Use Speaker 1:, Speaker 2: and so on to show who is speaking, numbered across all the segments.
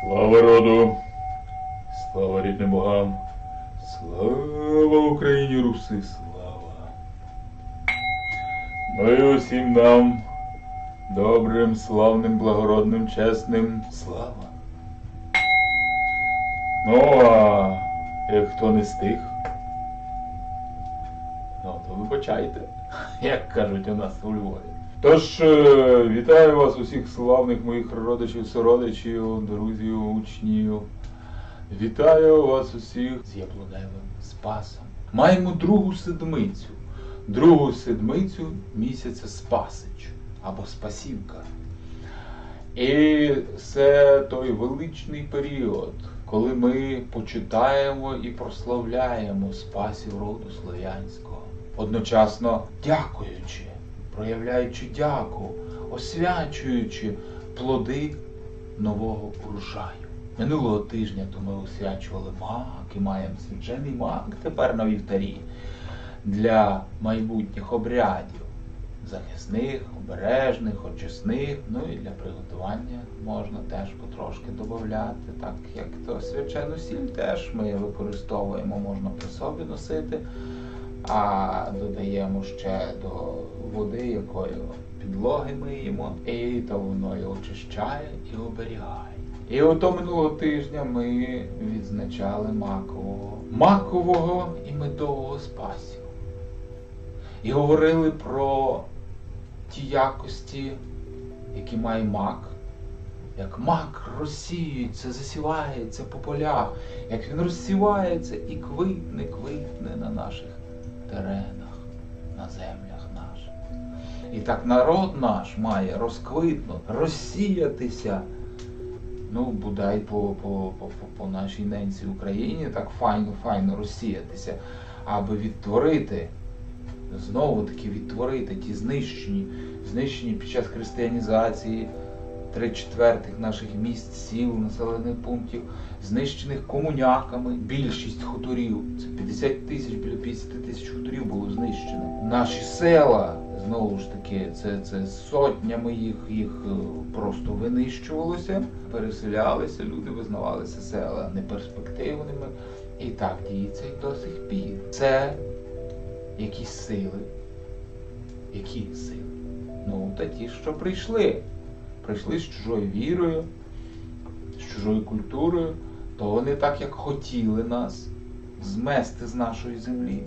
Speaker 1: Слава роду, слава рідним богам, слава Україні Руси, слава. Ну і усім нам, добрим, славним, благородним, чесним, слава. Ну, а як хто не стих, ну, то вибачайте, як кажуть у нас у Львові. Тож, е, вітаю вас усіх славних моїх родичів, сородичів, друзів, учнів. Вітаю вас усіх з яблуневим Спасом. Маємо другу седмицю. Другу седмицю місяця Спасич або Спасівка. І це той величний період, коли ми почитаємо і прославляємо спасів роду слов'янського, одночасно дякуючи, проявляючи дяку, освячуючи плоди нового урожаю. Минулого тижня то ми освячували мак і маємо свячений мак тепер на вівтарі для майбутніх обрядів захисних, обережних, очисних, ну і для приготування можна теж потрошки додати, так як то свячену сіль теж ми використовуємо, можна при собі носити, а додаємо ще до води, якою підлоги миємо, і то воно і очищає і оберігає. І ото минулого тижня ми відзначали макового, макового і медового спасів. І говорили про ті якості, які має мак. Як мак розсіюється, засівається по полях, як він розсівається і квитне, квитне на наших теренах, на землях наших. І так народ наш має розквитнути, розсіятися. Ну, бодай по, по, по, по, нашій ненці Україні так файно, файно розсіятися, аби відтворити знову таки відтворити ті знищені, знищені під час християнізації три четвертих наших міст, сіл, населених пунктів, знищених комуняками. Більшість хуторів, це 50 тисяч, біля 50 тисяч хуторів було знищено. Наші села, знову ж таки, це, це сотнями їх, їх е, просто винищувалося, переселялися, люди визнавалися села неперспективними. І так діється і до сих пір. Це якісь сили. Які сили? Ну, та ті, що прийшли. Прийшли з чужою вірою, з чужою культурою, то вони так, як хотіли нас змести з нашої землі.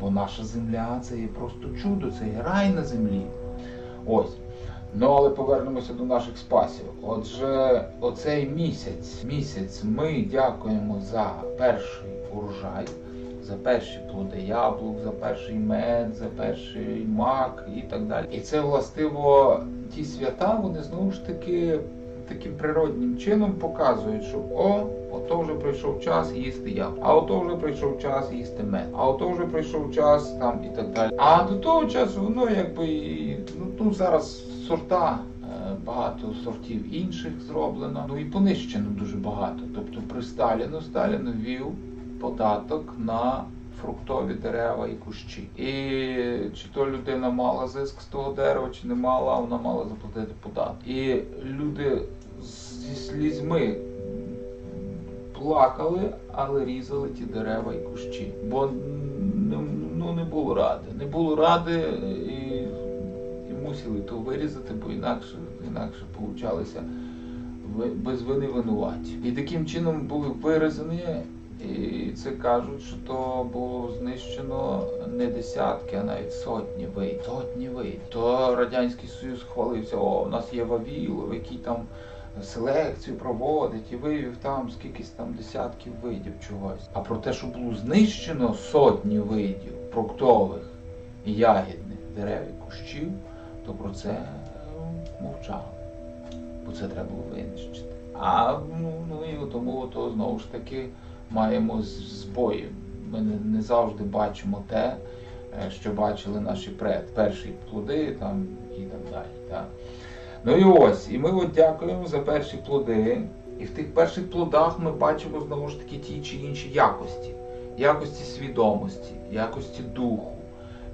Speaker 1: Бо наша земля це є просто чудо, це є рай на землі. Ось. Ну, але повернемося до наших спасів. Отже, оцей місяць, місяць ми дякуємо за перший урожай за перші плоди яблук, за перший мед, за перший мак і так далі. І це властиво ті свята, вони знову ж таки таким природнім чином показують, що о, ото вже прийшов час їсти яблук, а ото вже прийшов час їсти мед, а ото вже прийшов час там і так далі. А до того часу воно якби ну, зараз сорта. е, Багато сортів інших зроблено, ну і понищено дуже багато. Тобто при Сталіну Сталін ввів податок на фруктові дерева і кущі. І чи то людина мала зиск з того дерева, чи не мала, вона мала заплатити податок. І люди зі слізьми плакали, але різали ті дерева і кущі. Бо ну, не було ради. Не було ради і, і мусили то вирізати, бо інакше, інакше получалися без вини винуваті. І таким чином були вирізані і це кажуть, що то було знищено не десятки, а навіть сотні вид. Сотні вид. То Радянський Союз хвалився, о, у нас є Вавілов, який там селекцію проводить і вивів там скількись там десятків видів чогось. А про те, що було знищено сотні видів фруктових і ягідних дерев і кущів, то про це е, мовчали. Бо це треба було винищити. А ну, ну і тому то знову ж таки маємо збої. Ми не, завжди бачимо те, е, що бачили наші пред, перші плоди там і так далі. Так? Ну і ось, і ми от дякуємо за перші плоди. І в тих перших плодах ми бачимо знову ж таки ті чи інші якості. Якості свідомості, якості духу,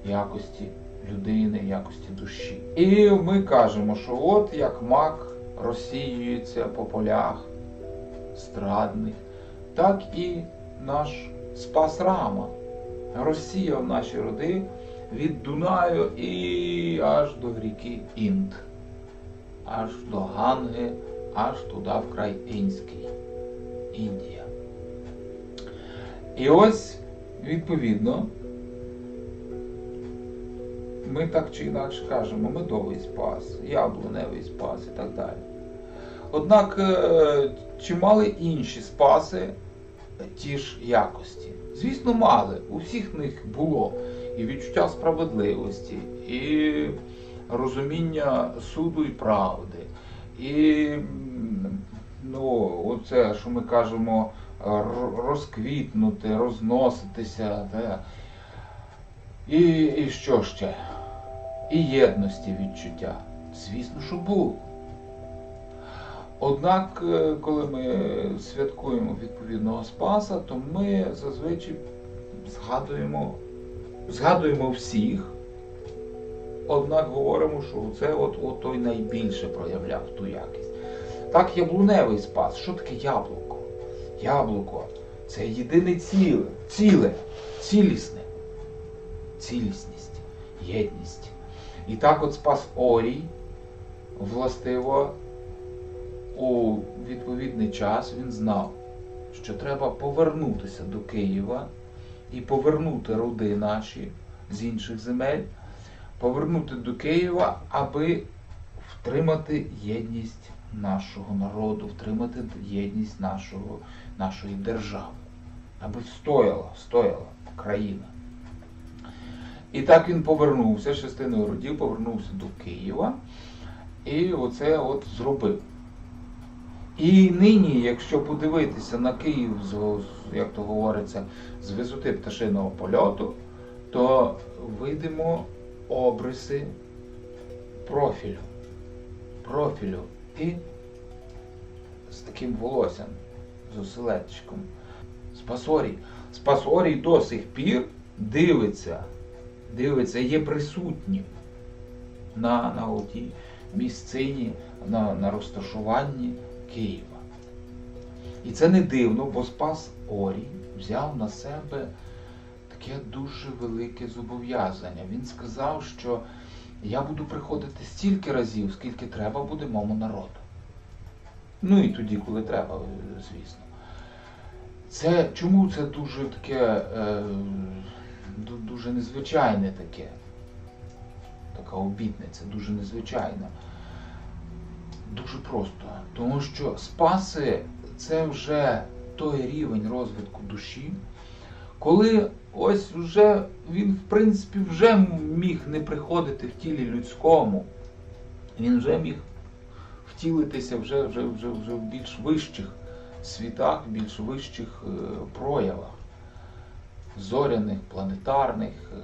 Speaker 1: якості людини, якості душі. І ми кажемо, що от як мак розсіюється по полях, естрадних, так і наш Спас Рама розсіяв наші роди від Дунаю і аж до ріки Інд, аж до Ганги, аж туди в край Інський, Індія. І ось, відповідно, ми так чи інакше кажемо медовий спас, яблуневий спас і так далі. Однак е, чи мали інші спаси ті ж якості? Звісно, мали. У всіх них було і відчуття справедливості, і розуміння суду і правди. І ну, оце, що ми кажемо, розквітнути, розноситися. Та. І, і що ще? І єдності відчуття. Звісно, що було. Однак, е, коли ми святкуємо відповідного Спаса, то ми зазвичай згадуємо, згадуємо всіх, однак говоримо, що це от, от той найбільше проявляв ту якість. Так, яблуневий спас. Що таке яблуко? Яблуко це єдине ціле, ціле, цілісне, цілісність, єдність. І так от спас Орій, властиво, у відповідний час він знав, що треба повернутися до Києва і повернути роди наші з інших земель, повернути до Києва, аби втримати єдність нашого народу, втримати єдність нашого, нашої держави, аби встояла, встояла країна. І так він повернувся, частиною родів повернувся до Києва і оце от зробив. І нині, якщо подивитися на Київ, як то говориться, з висоти пташиного польоту, то видимо обриси профілю. Профілю і з таким волоссям, з оселедчиком. Спасорій. Спасорій до сих пір дивиться, дивиться, є присутнім на, на отій місцині, на, на розташуванні Києва. І це не дивно, бо Спас Орій взяв на себе таке дуже велике зобов'язання. Він сказав, що я буду приходити стільки разів, скільки треба буде моєму народу. Ну і тоді, коли треба, звісно. Це чому це дуже таке е, дуже незвичайне таке? Така обітниця, дуже незвичайна. Дуже просто. Тому що спаси це вже той рівень розвитку душі, коли ось вже він, в принципі, вже міг не приходити в тілі людському. Він вже міг втілитися вже, вже, вже, вже в більш вищих світах, в більш вищих е, проявах, зоряних, планетарних, е,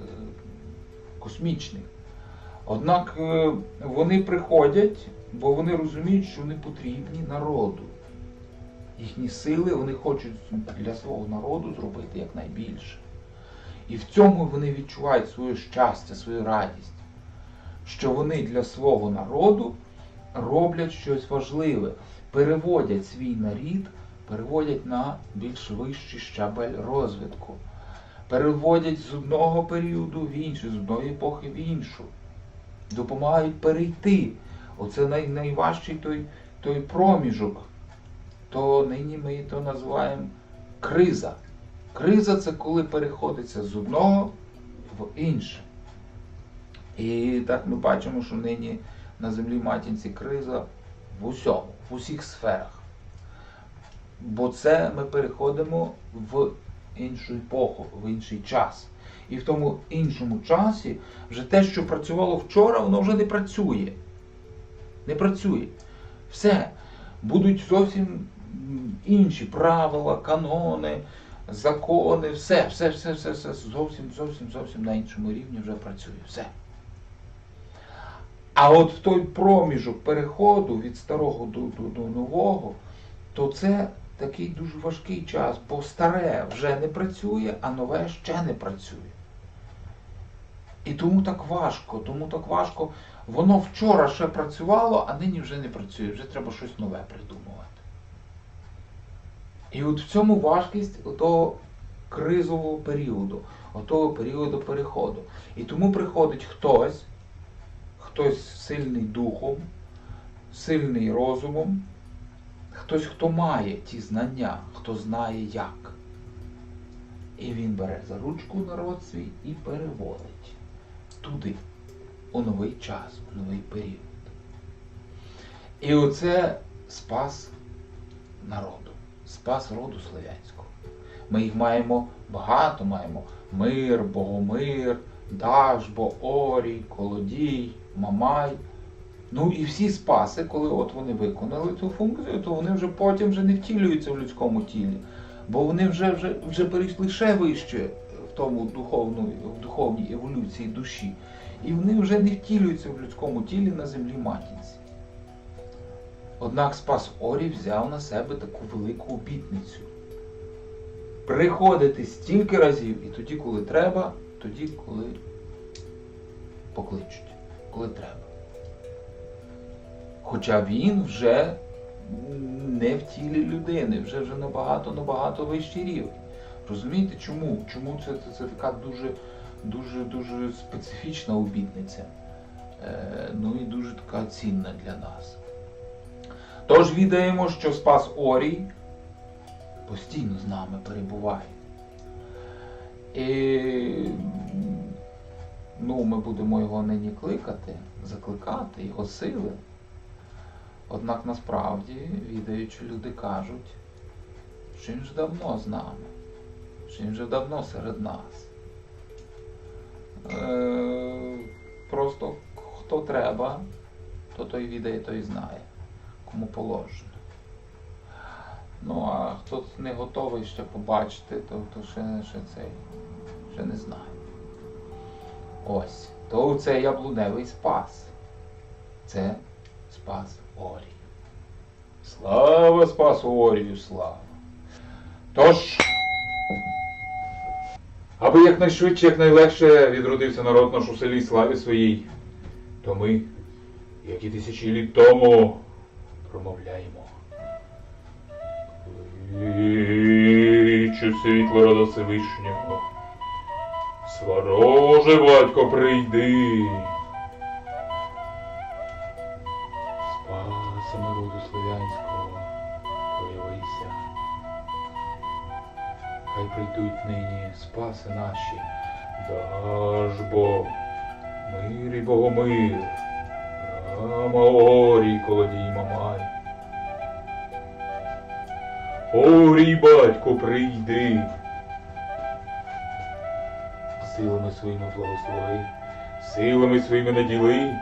Speaker 1: космічних. Однак е, вони приходять, бо вони розуміють, що вони потрібні народу. Їхні сили вони хочуть для свого народу зробити якнайбільше. І в цьому вони відчувають своє щастя, свою радість, що вони для свого народу роблять щось важливе, переводять свій нарід, переводять на більш вищий щабель розвитку, переводять з одного періоду в інший, з одної епохи в іншу допомагають перейти. Оце най, найважчий той, той проміжок. То нині ми то називаємо криза. Криза це коли переходиться з одного в інше. І так ми бачимо, що нині на землі матінці криза в усьому, в усіх сферах. Бо це ми переходимо в іншу епоху, в інший час. І в тому іншому часі вже те, що працювало вчора, воно вже не працює. Не працює. Все. Будуть зовсім інші правила, канони, закони, все, все, все, все, все зовсім, зовсім, зовсім на іншому рівні вже працює. Все. А от в той проміжок переходу від старого до, до, до нового, то це такий дуже важкий час, бо старе вже не працює, а нове ще не працює. І тому так важко, тому так важко. Воно вчора ще працювало, а нині вже не працює, вже треба щось нове придумувати. І от в цьому важкість того кризового періоду, того періоду переходу. І тому приходить хтось, хтось сильний духом, сильний розумом, хтось, хто має ті знання, хто знає як. І він бере за ручку народ свій і переводить туди, у новий час, у новий період. І оце спас народу, спас роду слов'янського. Ми їх маємо багато, маємо мир, Богомир, Дажбо, Орій, Колодій, Мамай. Ну і всі спаси, коли от вони виконали цю функцію, то вони вже потім вже не втілюються в людському тілі. Бо вони вже, вже, вже перейшли ще вище в тому духовну, в духовній еволюції душі. І вони вже не втілюються в людському тілі на землі матінці. Однак Спас Орій взяв на себе таку велику обітницю. Приходити стільки разів і тоді, коли треба, тоді, коли покличуть, коли треба. Хоча він вже не в тілі людини, вже вже набагато набагато вищий рівень. Розумієте, чому? Чому це, це, це така дуже, дуже, дуже специфічна обітниця? Е, ну і дуже така цінна для нас. Тож відаємо, що Спас Орій постійно з нами перебуває. І ну, ми будемо його нині кликати, закликати, його сили. Однак насправді, відаючи, люди кажуть, що він вже давно з нами, що він вже давно серед нас. Е, просто хто треба, то той відає, той знає, кому положено. Ну, а хто не готовий ще побачити, то, то ще, ще цей, ще не знає. Ось. То це яблуневий спас. Це спас Орій. Слава Спасу Орію, слава! Тож, аби якнайшвидше, якнайлегше відродився народ наш у селі славі своїй, то ми, як і тисячі літ тому, промовляємо. Кличу світло рода Всевишнього. Свороже, батько, прийди. Хай нині спаси наші, даж Бог, мир і Богомир, Рама колодій Мамай. Орій, батько, прийди. Силами своїми благослови, силами своїми наділи,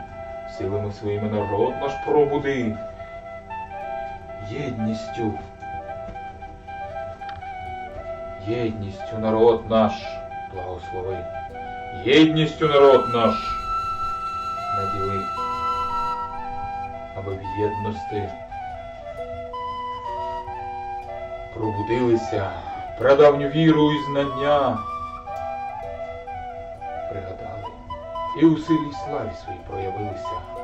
Speaker 1: силами своїми народ наш пробуди. Єдністю. Єдністю народ наш благослови. Єдністю народ наш наділи. Аби в єдності пробудилися прадавню віру і знання. Пригадали. І у силі славі своїй проявилися.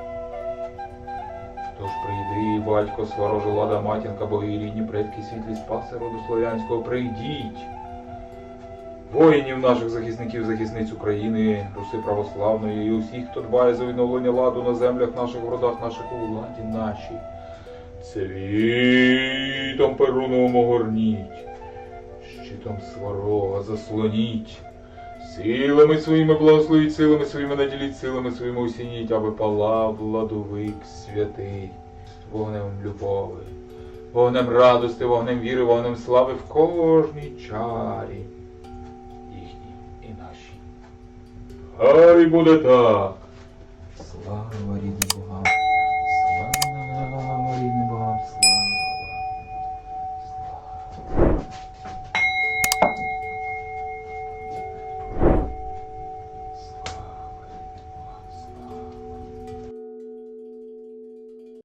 Speaker 1: Тож прийди, батько, сварожа лада, матінка, боги і рідні предки, світлі спаси роду слов'янського, прийдіть. Воїнів наших захисників, захисниць України, Руси православної і усіх, хто дбає за відновлення ладу на землях наших, в родах наших у владі нашій. Цвітом перуновим огорніть, щитом сварога заслоніть. Силами своїми благословіть, силами своїми наділіть, силами своїми усініть, аби палав владовик святий, вогнем любови, вогнем радости, вогнем віри, вогнем слави в кожній чарі їхній і нашій. Хай буде так. Слава рідній